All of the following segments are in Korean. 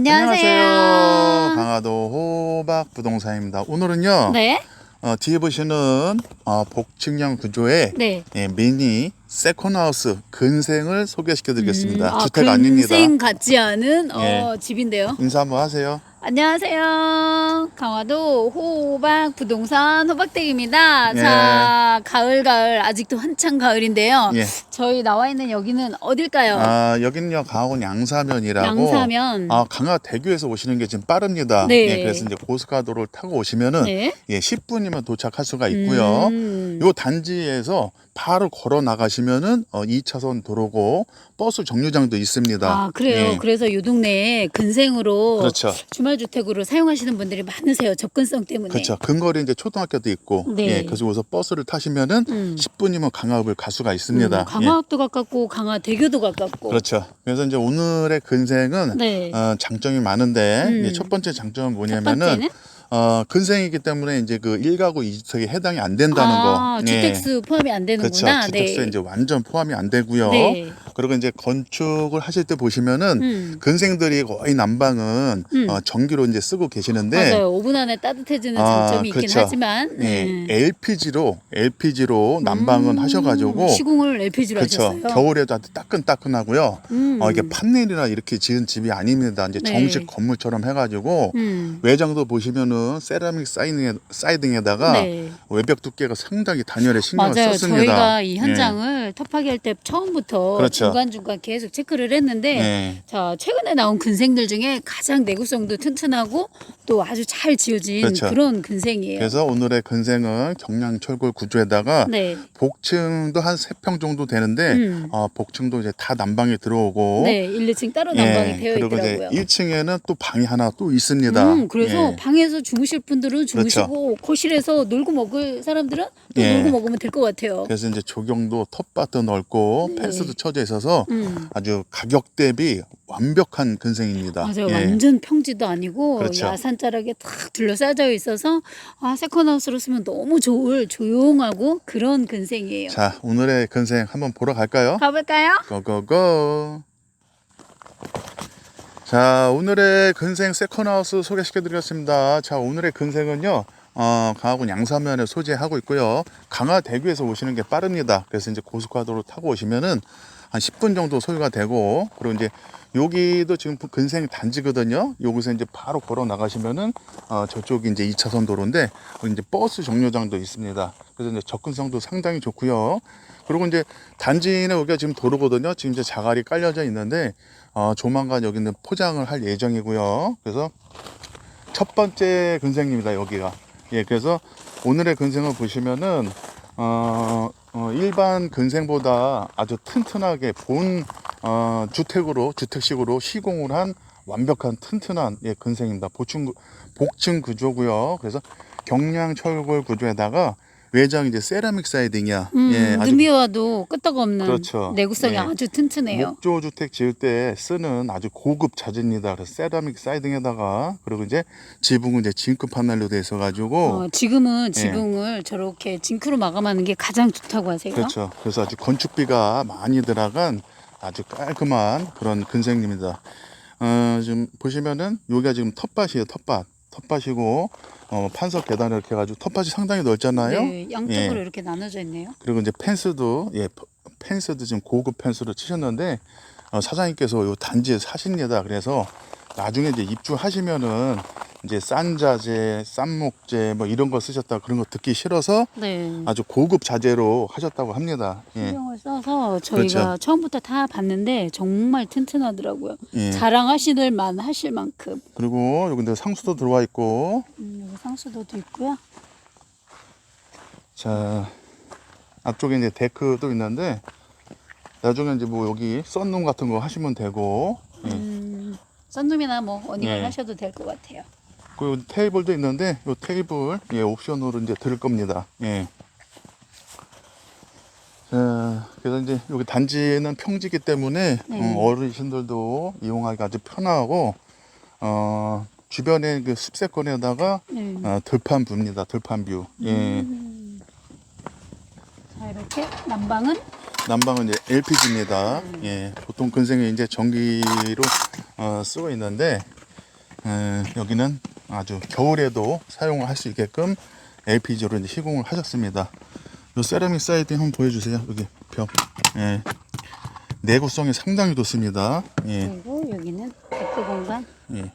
안녕하세요. 강화도 호박 부동산입니다. 오늘은요. 네. 어, 뒤에 보시는 어, 복층형 구조의 네. 예, 미니 세컨하우스 근생을 소개시켜 드리겠습니다. 음, 주택 아, 아닙니다. 근생 같지 않은 어, 예. 집인데요. 인사 한번 하세요. 안녕하세요. 강화도 호박 부동산 호박댁입니다. 예. 자, 가을 가을 아직도 한창 가을인데요. 예. 저희 나와 있는 여기는 어딜까요? 아, 여기는요. 강화군 양사면이라고 양사면. 아, 강화대교에서 오시는 게 지금 빠릅니다. 네. 예, 그래서 이제 고속가도를 타고 오시면은 네. 예, 10분이면 도착할 수가 있고요. 음. 요 단지에서 바로 걸어 나가시면은 어, 2차선 도로고 버스 정류장도 있습니다. 아, 그래요. 예. 그래서 요 동네에 근생으로 그렇죠. 주말 주택으로 사용하시는 분들이 많으세요. 접근성 때문에. 그렇죠. 근거리 이제 초등학교도 있고, 네. 예, 그래서 버스를 타시면은 음. 10분이면 강화읍을 갈 수가 있습니다. 음, 강화읍도 가깝고 강화대교도 가깝고. 예. 그렇죠. 그래서 이제 오늘의 근생은 네. 어, 장점이 많은데 음. 첫 번째 장점은 첫 뭐냐면은 번째는 어, 근생이기 때문에 이제 그 1가구 2주택에 해당이 안 된다는 아, 거. 주택수 포함이 안 그렇죠. 되는구나. 주택수에 이제 완전 포함이 안 되고요. 네. 그리고 이제 건축을 하실 때 보시면은 음. 근생들이 거의 난방은 음. 어, 전기로 이제 쓰고 계시는데 맞아요. 5분 안에 따뜻해지는 아, 장점이 있긴 그렇죠. 하지만 예, 네. LPG로 LPG로 난방은 음, 하셔가지고 시공을 LPG로 그렇죠. 하셨어요. 겨울에도 아주 따끈따끈하고요. 음. 어, 이게 판넬이나 이렇게 지은 집이 아닙니다. 이제 네. 정식 건물처럼 해가지고 음. 외장도 보시면은 세라믹 사이딩에, 사이딩에다가 네. 외벽 두께가 상당히 단열에 신경을 맞아요. 썼습니다. 저희가 이 예. 현장을 터파기 할때 처음부터 그렇죠. 중간 중간 계속 체크를 했는데 예. 자 최근에 나온 근생들 중에 가장 내구성도 튼튼하고 또 아주 잘 지어진 그렇죠. 그런 근생이에요. 그래서 오늘의 근생은 경량철골 구조에다가 네. 복층도 한 세 평 정도 되는데 음. 어, 복층도 이제 다 난방이 들어오고 네, 1, 2층 따로 난방이 되어 그리고 있더라고요. 이제 1층에는 또 방이 하나 또 있습니다. 음, 그래서 예. 방에서 주무실 분들은 주무시고 그렇죠. 거실에서 놀고 먹을 사람들은 또 예. 놀고 먹으면 될 것 같아요. 그래서 이제 조경도 텃밭도 넓고 네. 펜스도 쳐져 있어서 음. 아주 가격 대비 완벽한 근생입니다. 맞아요. 예. 완전 평지도 아니고 그렇죠. 야산자락에 탁 둘러싸여 있어서 아 세컨하우스로 쓰면 너무 좋을 조용하고 그런 근생이에요. 자, 오늘의 근생 한번 보러 갈까요? 가볼까요? 고고고. 자, 오늘의 근생 세컨하우스 소개시켜 드리겠습니다. 자, 오늘의 근생은요. 어, 강화군 양사면에 소재하고 있고요. 강화 대교에서 오시는 게 빠릅니다. 그래서 이제 고속가도로 타고 오시면은 한 10분 정도 소요가 되고 그리고 이제 여기도 지금 근생 단지거든요. 여기서 이제 바로 걸어 나가시면은 어, 저쪽이 이제 2차선 도로인데 이제 버스 정류장도 있습니다. 그래서 이제 접근성도 상당히 좋고요. 그리고 이제 단지는 여기가 지금 도로거든요. 지금 이제 자갈이 깔려져 있는데 어, 조만간 여기는 포장을 할 예정이고요. 그래서 첫 번째 근생입니다. 여기가. 예, 그래서 오늘의 근생을 보시면은 어, 어, 일반 근생보다 아주 튼튼하게 본 어, 주택으로 주택식으로 시공을 한 완벽한 튼튼한 예, 근생입니다. 보충 구- 복층 구조고요. 그래서 경량 철골 구조에다가 외장 이제 세라믹 사이딩이야. 음, 예, 아주 눈비와도 끄떡없는 그렇죠. 내구성이 예. 아주 튼튼해요. 목조 주택 지을 때 쓰는 아주 고급 자재입니다. 그래서 세라믹 사이딩에다가 그리고 이제 지붕은 이제 징크 판넬로 돼 있어 가지고 어, 지금은 지붕을 저렇게 징크로 마감하는 게 가장 좋다고 하세요. 예. 그렇죠. 그래서 아주 건축비가 많이 들어간 아주 깔끔한 그런 근생입니다. 어, 지금 보시면은 여기가 지금 텃밭이에요. 텃밭. 텃밭이고 어, 판석 계단을 이렇게 해가지고 텃밭이 상당히 넓잖아요. 네, 양쪽으로 예. 이렇게 나눠져 있네요. 그리고 이제 펜스도 예 펜스도 지금 고급 펜스로 치셨는데 어, 사장님께서 요 단지에 사십니다. 그래서 나중에 이제 입주하시면은 이제 싼 자재, 싼 목재 뭐 이런 거 쓰셨다 그런 거 듣기 싫어서 네. 아주 고급 자재로 하셨다고 합니다. 예. 신경을 써서 저희가 그렇죠. 처음부터 다 봤는데 정말 튼튼하더라고요. 예. 자랑하시들 만 하실 만큼. 그리고 여기 이제 상수도 들어와 있고 음, 여기 상수도도 있고요. 자 앞쪽에 이제 데크도 있는데 나중에 이제 뭐 여기 썬룸 같은 거 하시면 되고 예. 음, 썬룸이나 뭐 어닝을 네. 하셔도 될 것 같아요. 그리고 테이블도 있는데 이 테이블 예, 옵션으로 이제 들을 겁니다. 예. 자, 그래서 이제 여기 단지는 평지기 때문에 네. 음, 어르신들도 이용하기 아주 편하고 어, 주변에 그 숲세권에다가 네. 어, 들판 뷰입니다. 들판 뷰. 예. 음. 자 이렇게 난방은 난방은 이제 LPG입니다. 예. 보통 근생에 이제 전기로 어, 쓰고 있는데 에, 여기는 아주 겨울에도 사용을 할 수 있게끔 LPG로 이제 시공을 하셨습니다. 요 세라믹 사이드 한번 보여주세요. 여기 벽. 예. 내구성이 상당히 좋습니다. 예. 그리고 여기는 데크 공간. 예.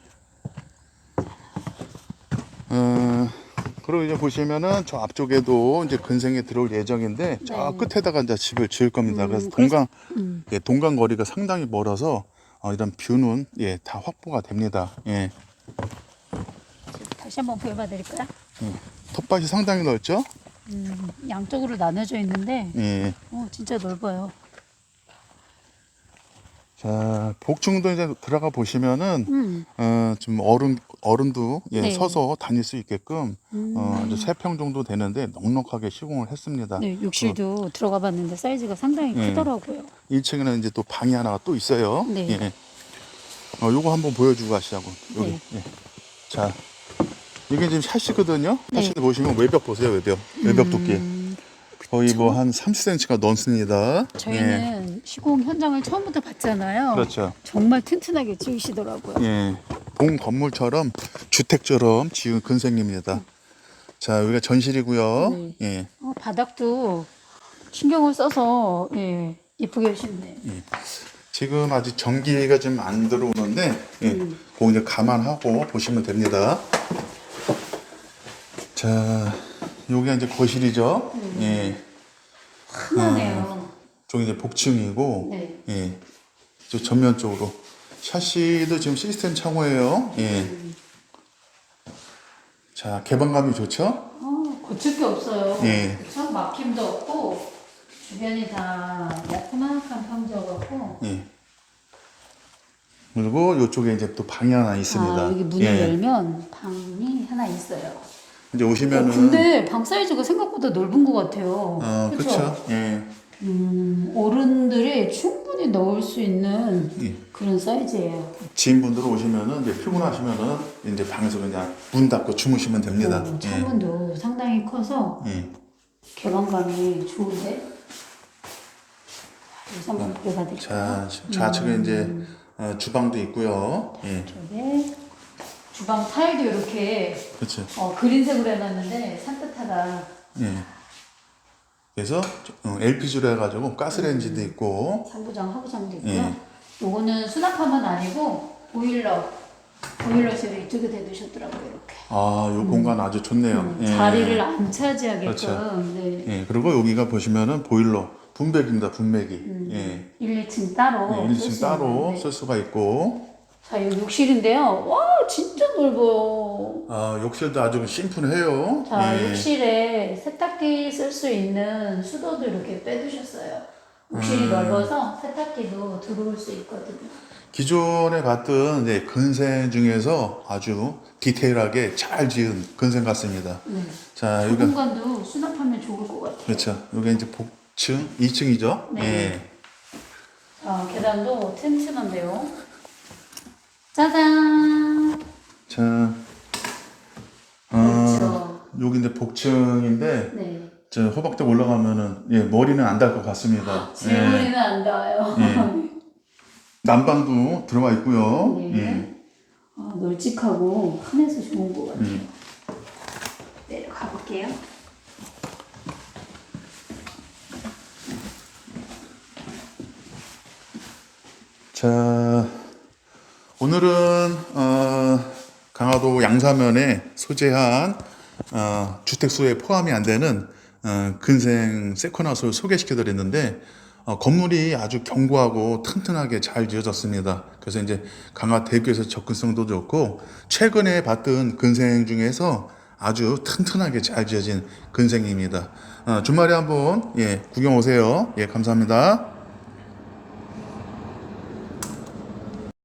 어, 그리고 이제 보시면은 저 앞쪽에도 이제 근생에 들어올 예정인데 저 네. 끝에다가 이제 집을 지을 겁니다. 음, 그래서 동강 음. 예, 동강 거리가 상당히 멀어서 어, 이런 뷰는 예, 다 확보가 됩니다. 예. 다시 한번 보여봐 드릴까요? 텃밭이 상당히 넓죠? 음, 양쪽으로 나눠져 있는데 예. 어, 진짜 넓어요. 자, 복층도 이제 들어가 보시면은 음. 어, 좀 어른 어른도 예, 네. 서서 다닐 수 있게끔 음. 어, 이제 세 평 정도 되는데 넉넉하게 시공을 했습니다. 네, 욕실도 들어가 봤는데 사이즈가 상당히 예. 크더라고요. 1층에는 이제 또 방이 하나가 또 있어요. 네. 예. 어, 요거 한번 보여주고 가시자고. 여기. 네. 예. 자, 이게 지금 샤시거든요. 네. 샤시 보시면 외벽 보세요, 외벽. 외벽 두께. 음, 거의 뭐 한 30cm가 넘습니다. 예. 저희는 시공 현장을 처음부터 봤잖아요. 그렇죠. 정말 튼튼하게 찍으시더라고요. 예. 본 건물처럼 주택처럼 지은 근생입니다. 자, 여기가 전실이고요. 네. 예. 어, 바닥도 신경을 써서 예, 예쁘게 하셨네. 지금 아직 전기가 좀 안 들어오는데, 예. 음. 그거 이제 감안하고 보시면 됩니다. 자, 여기가 이제 거실이죠. 음. 예. 흔하네요. 저기 이제 복층이고, 네. 예. 저 전면 쪽으로. 샤시도 지금 시스템 창호예요. 예. 음. 자, 개방감이 좋죠? 어, 고칠 게 없어요. 예. 그쵸? 막힘도 없고 주변이 다 야트막한 평지여 갖고 예. 그리고 이쪽에 이제 또 방이 하나 있습니다. 아, 여기 문을 예. 열면 방이 하나 있어요. 이제 어, 오시면은 근데 방 사이즈가 생각보다 넓은 것 같아요. 어? 그렇죠. 예. 음, 어른들이 충분히 넣을 수 있는 예. 그런 사이즈예요. 지인분들 오시면은 이제 피곤하시면은 이제 방에서 그냥 문 닫고 주무시면 됩니다. 어, 창문도 상당히 커서 예. 예. 개방감이 좋은데. 여기서 한번 보여드릴까요? 자, 좌측에 이제 어, 주방도 있고요. 예. 이쪽에 주방 타일도 이렇게 그렇죠. 어, 그린색으로 해놨는데 산뜻하다. 예. 그래서 어, LPG로 해가지고 가스레인지도 있고, 상부장, 하부장도 있고요. 예. 요거는 수납함은 아니고 보일러, 보일러실을 이쪽에 대두셨더라고요. 이렇게. 아, 요 공간 아주 좋네요. 음, 예. 자리를 안 차지하게끔. 그렇죠. 네. 예. 그리고 여기가 보시면은 보일러 분배기입니다. 분배기. 음. 예. 1, 2층 따로. 네, 쓸 1층 수 따로 있는데. 쓸 수가 있고, 자, 여기 욕실인데요. 와, 진짜 넓어요. 아, 욕실도 아주 심플해요. 자, 예. 욕실에 세탁기 쓸 수 있는 수도도 이렇게 빼두셨어요. 욕실이 음. 넓어서 세탁기도 들어올 수 있거든요. 기존에 봤던 이제 근생 중에서 아주 디테일하게 잘 지은 근생 같습니다. 네. 자, 그 여기가 공간도 수납하면 좋을 것 같아요. 그렇죠. 여기 이제 복층 2층이죠. 네. 예. 자, 계단도 튼튼한데요. 짜잔! 5층인데 네. 저 호박댁 올라가면은 예, 머리는 안 닿을 것 같습니다. 아, 제 예. 머리는 안 닿아요. 예. 난방도 들어와 있고요. 네. 예. 아, 널찍하고 한해서 좋은 것 같아요. 음. 내려가 볼게요. 자, 오늘은 어, 강화도 양사면에 소재한 어, 주택 수에 포함이 안 되는 어, 근생 세컨하우스를 소개시켜드렸는데 어, 건물이 아주 견고하고 튼튼하게 잘 지어졌습니다. 그래서 이제 강화 대교에서 접근성도 좋고 최근에 봤던 근생 중에서 아주 튼튼하게 잘 지어진 근생입니다. 어, 주말에 한번 예, 구경 오세요. 예, 감사합니다.